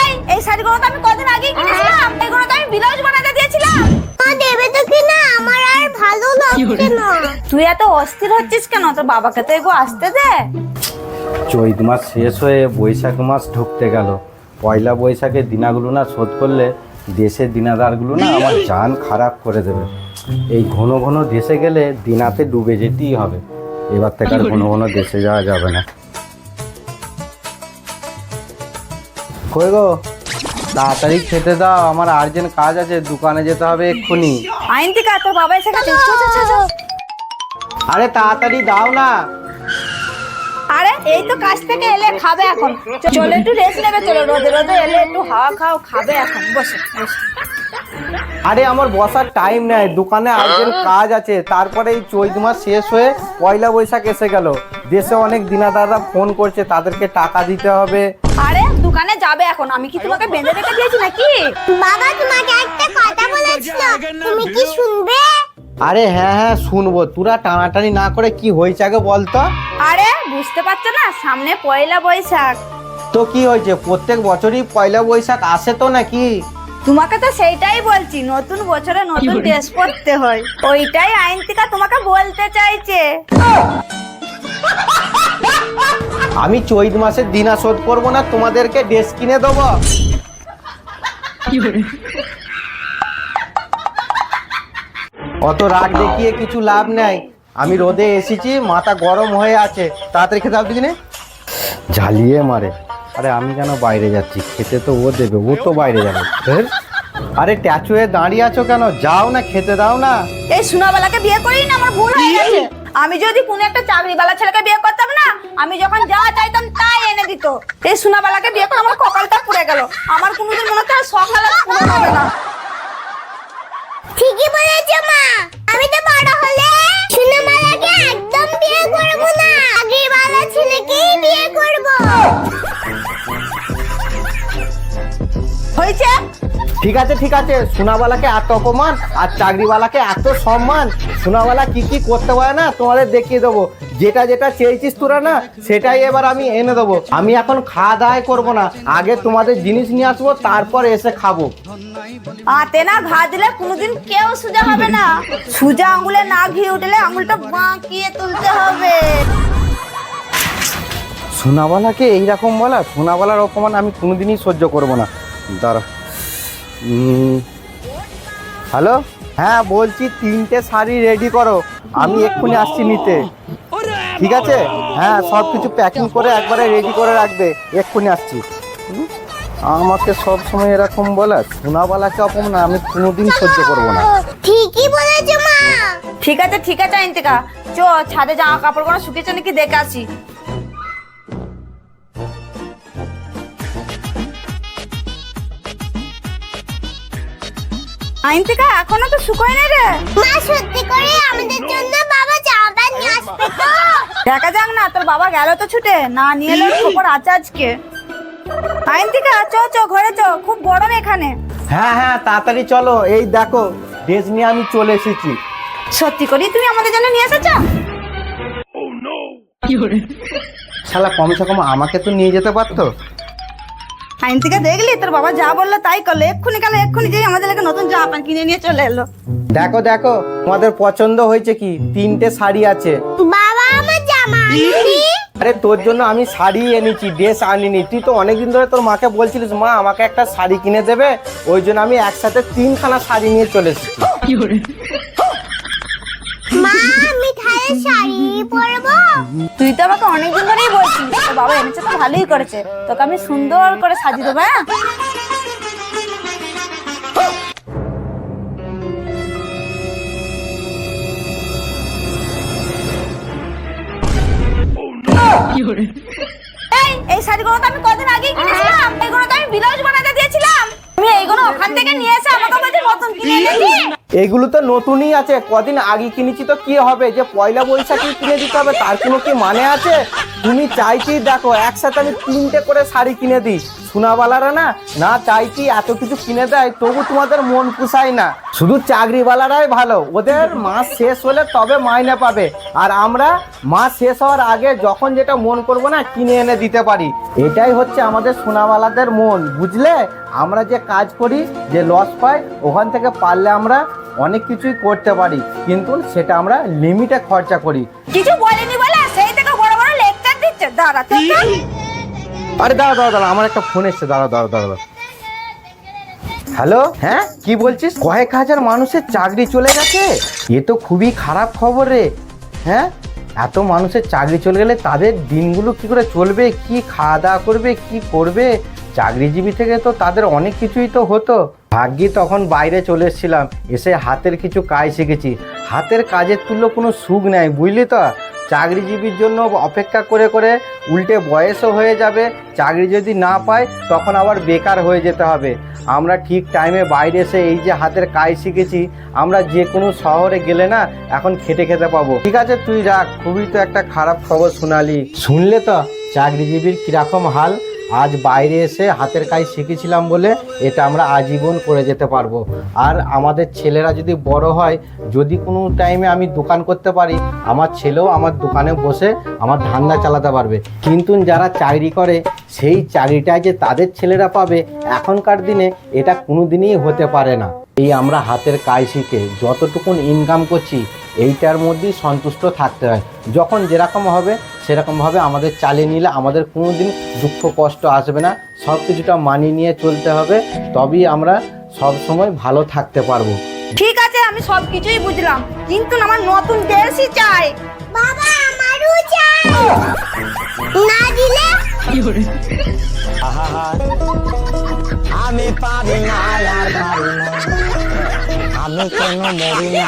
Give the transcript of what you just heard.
এই এই শাড়িগুলো তো আমি কদিন আগেই কিনেছিলাম। এগুলো তো আমি ব্লাউজ বানাতে দিয়েছিলাম। মা দেবে তো কিনা? আমার আর ভালো লাগছে না তুই এত অস্থির হচ্ছিস কেন? তোর বাবাকে তো এগো আসতে দে। চৈত মাস শেষ হয়ে বৈশাখ মাস ঢুকতে গেল। পয়লা বৈশাখের দিনাগুলো না শোধ করলে দেশের দিনাদারগুলো না আমার জান খারাপ করে দেবে। এই ঘন ঘন দেশে গেলে দিনাতে ডুবে যেতেই হবে। এবার থেকে আর ঘন ঘন দেশে যাওয়া যাবে না। কই গো? তাড়াতাড়ি খেতে দাও আমার আর্জেন্ট কাজ আছে দোকানে যেতে হবে এক্ষুনি। আইন তোর বাবা এসে গেছে চো, চো, চো, চো। আরে তাড়াতাড়ি দাও না। আরে এই তো কাজ থেকে এলে খাবে এখন। চ- চলো একটু রেস্ট নেবে চলো রোদে রোদে এলে একটু হাওয়া খাও খাবে এখন বসে বসে। আরে আমার বসার টাইম নেই দোকানে আর্জেন্ট কাজ আছে। তারপরে এই চৈত মাস শেষ হয়ে পয়লা বৈশাখ এসে গেল। দেশে অনেক দিনাদাররা ফোন করছে তাদেরকে টাকা দিতে হবে। আরে দোকানে যাবে এখন। আমি কি তোমাকে বেঁধে রেখে দিয়েছি নাকি? বাবা তোমাকে একটা কথা বলেছিল তুমি কি শুনবে? আরে হ্যাঁ হ্যাঁ শুনব। তোরা টানাটানি না করে কি হয়েছে আগে বলতো? আরে বুঝতে পারছ না? সামনে পয়লা বৈশাখ। তো কি হয়েছে? প্রত্যেক বছরই পয়লা বৈশাখ আসে তো নাকি? তোমাকে তো সেইটাই বলছি নতুন বছরে নতুন ড্রেস পরতে হয়। ওইটাই আইনতিকা তোমাকে বলতে চাইছে। আমি চৈত মাসের দিনা শোধ করব না, তোমাদেরকে ড্রেস কিনে দেবো। অত রাগ দেখিয়ে কিছু লাভ নাই। আমি রোদে এসেছি, মাথা গরম হয়ে আছে। তাড়াতাড়ি খেতে হবে দিনে ঝালিয়ে মারে। আরে, আমি কেন বাইরে যাচ্ছি? খেতে তো ও দেবে, ও তো বাইরে যাবে। আরে ট্যাচু হয়ে দাঁড়িয়ে আছো কেন? যাও না, খেতে দাও না। এই সোনাবালাকে বিয়ে করি না, আমার ভুল আমি যদি কোনো একটা চাকরিওয়ালা ছেলেকে বিয়ে করতাম না, আমি যখন যা চাইতাম তাই এনে দিত। এই সোনাবালাকে বিয়ে করে আমার কপালটা পুড়ে গেল। আমার কোনোদিন মনে হচ্ছে সকালে হবে না। ঠিকই বলেছে মা। ঠিক আছে ঠিক আছে সোনাওয়ালাকে এত অপমান আর চাকরিওয়ালাকে এত সম্মান। সোনাওয়ালা কি কি করতে পারে না তোমাদের দেখিয়ে দেবো। যেটা যেটা চেয়েছিস তোরা না সেটাই এবার আমি এনে দেবো। আমি এখন খাওয়া দাওয়াই করব না আগে তোমাদের জিনিস নিয়ে আসব তারপর এসে খাব। হাতে না ঘা দিলে কোনোদিন কেউ সোজা হবে না। সোজা আঙুলে না ঘি উঠলে আঙুলটা বাঁকিয়ে তুলতে হবে। সোনাওয়ালাকে এইরকম বলা সোনাওয়ালার অপমান আমি কোনোদিনই সহ্য করব না। দাঁড়া। হ্যালো? হ্যাঁ বলছি তিনটে শাড়ি রেডি করো। আমি এক্ষুনি আসছি নিতে। ঠিক আছে? হ্যাঁ সব কিছু প্যাকিং করে একবারে রেডি করে রাখবে। এক্ষুনি আসছি? আমাকে সব সময় এরকম বলা সোনাওয়ালাকে অপমান আমি কোনোদিন সহ্য করব না। ঠিকই বলেছ মা। ঠিক আছে ঠিক আছে আইনতিকা চ ছাদে জামা কাপড় কোনো শুকিয়েছে নাকি দেখে আসি। আইনতিকা এখনও তো শুকোয় নাই রে? মা সত্যি করে আমাদের জন্য বাবা জামা নিয়ে আসবে তো। দেখা যাক না তোর বাবা গেল তো ছুটে? না নিয়ে এলো খবর আছে আজকে। আইনতিকা চ চ ঘরে চ খুব গরম এখানে। হ্যাঁ হ্যাঁ তাড়াতাড়ি চলো। এই দেখো ড্রেস নিয়ে আমি চলে এসেছি। সত্যি করি তুমি আমাদের জন্য নিয়ে এসেছ? শালা কমসে কম আমাকে তো নিয়ে যেতে পারতো? আইন থেকে দেখলি? তোর বাবা যা বলল তাই করল। এক্ষুনি গেল এক্ষুনি যে আমাদের লেগে নতুন জামা প্যান্ট কিনে নিয়ে চলে এলো। দেখো দেখো তোমাদের পছন্দ হয়েছে কি? তিনটে শাড়ি আছে। বাবা আমার জামা আরে তোর জন্য আমি শাড়ি এনেছি ড্রেস আনিনি। তুই তো অনেকদিন ধরে তোর মাকে বলছিলিস মা আমাকে একটা শাড়ি কিনে দেবে। ওই জন্য আমি একসাথে তিনখানা শাড়ি নিয়ে চলে এসেছি। মা আমি তাহলে শাড়ি পরবো তুই তো আমাকে অনেকদিন ধরেই বলছিস বাবা এনেছে তো ভালোই করেছে তোকে আমি সুন্দর করে সাজিয়ে দেবো হ্যাঁ? এই শাড়িগুলো তো আমি কদিন আগেই এইগুলো তো আমি ব্লাউজ বানাতে দিয়েছিলাম তুমি এইগুলো ওখান থেকে নিয়ে এসে আমাকে বলছি নতুন কিনে এনেছি এগুলো তো নতুনই আছে, কদিন আগে কিনেছি তো কি হবে? যে পয়লা বৈশাখে কিনে দিতে হবে, তার কোনো কি মানে আছে? তুমি চাইছি দেখো, একসাথে আমি তিনটে করে শাড়ি কিনে দিই। সোনাবালারা না না চাইছি এত কিছু কিনে দেয়, তবু তোমাদের মন পুষায় না। শুধু চাকরিওয়ালারাই ভালো, ওদের মাস শেষ হলে তবে মাইনে পাবে। আর আমরা মাস শেষ হওয়ার আগে যখন যেটা মন করব না, কিনে এনে দিতে পারি। এটাই হচ্ছে আমাদের সোনাওয়ালাদের মন, বুঝলে? আমরা যে কাজ করি, যে লস পাই, ওখান থেকে পারলে আমরা অনেক কিছুই করতে পারি কিন্তু সেটা আমরা লিমিটে খরচা করি। কিছু বলেনি বলে সেই থেকে বড় বড় লেকচার দিচ্ছে। দাঁড়া তো। আরে দাঁড়া দাঁড়া দাঁড়া আমার একটা ফোন এসছে দাঁড়া দাঁড়া দাঁড়া দাঁড়া। হ্যালো হ্যাঁ? কি বলছিস? কয়েক হাজার মানুষের চাকরি চলে গেছে? এ তো খুবই খারাপ খবর রে। হ্যাঁ? এত মানুষের চাকরি চলে গেলে তাদের দিনগুলো কি করে চলবে? কি খাওয়া দাওয়া করবে? কি করবে? চাকরিজীবী থেকে তো তাদের অনেক কিছুই তো হতো। ভাগ্যি তখন বাইরে চলে এসেছিলাম, এসে হাতের কিছু কাজ শিখেছি। হাতের কাজের তুল্য কোনো সুখ নেই, বুঝলি তো? চাকরিজীবীর জন্য অপেক্ষা করে করে উল্টে বয়সও হয়ে যাবে, চাকরি যদি না পায় তখন আবার বেকার হয়ে যেতে হবে। আমরা ঠিক টাইমে বাইরে এসে এই যে হাতের কাজ শিখেছি, আমরা যে কোনো শহরে গেলে না এখন খেটে খেতে পাবো। ঠিক আছে, তুই রাখ, খুবই তো একটা খারাপ খবর শোনালি। শুনলে তো চাকরিজীবীর কীরকম হাল? আজ বাইরে এসে হাতের কাজ শিখেছিলাম বলে এটা আমরা আজীবন করে যেতে পারব। আর আমাদের ছেলেরা যদি বড় হয়, যদি কোনো টাইমে আমি দোকান করতে পারি, আমার ছেলেও আমার দোকানে বসে আমার ধান্দা চালাতে পারবে। কিন্তু যারা চাকরি করে, সেই চাকরিটা যে তাদের ছেলেরা পাবে, এখনকার দিনে এটা কোনো দিনই হতে পারে না। এই আমরা হাতের কাজ শিখে যতটুকুন ইনকাম করছি এইটার মধ্যেই সন্তুষ্ট থাকতে হয়। যখন যেরকম হবে সেরকমভাবে আমাদের চালিয়ে নিলে আমাদের কোনো দিন দুঃখ কষ্ট আসবে না। সব কিছুটা মানিয়ে নিয়ে চলতে হবে তবেই আমরা সব সময় ভালো থাকতে পারব। ঠিক আছে আমি সব কিছুই বুঝলাম কিন্তু আমার নতুন ড্রেসই চাই। বাবা আমারও চাই। না দিলে? আমি পারি না আর পারি না। আমি কেন মরি না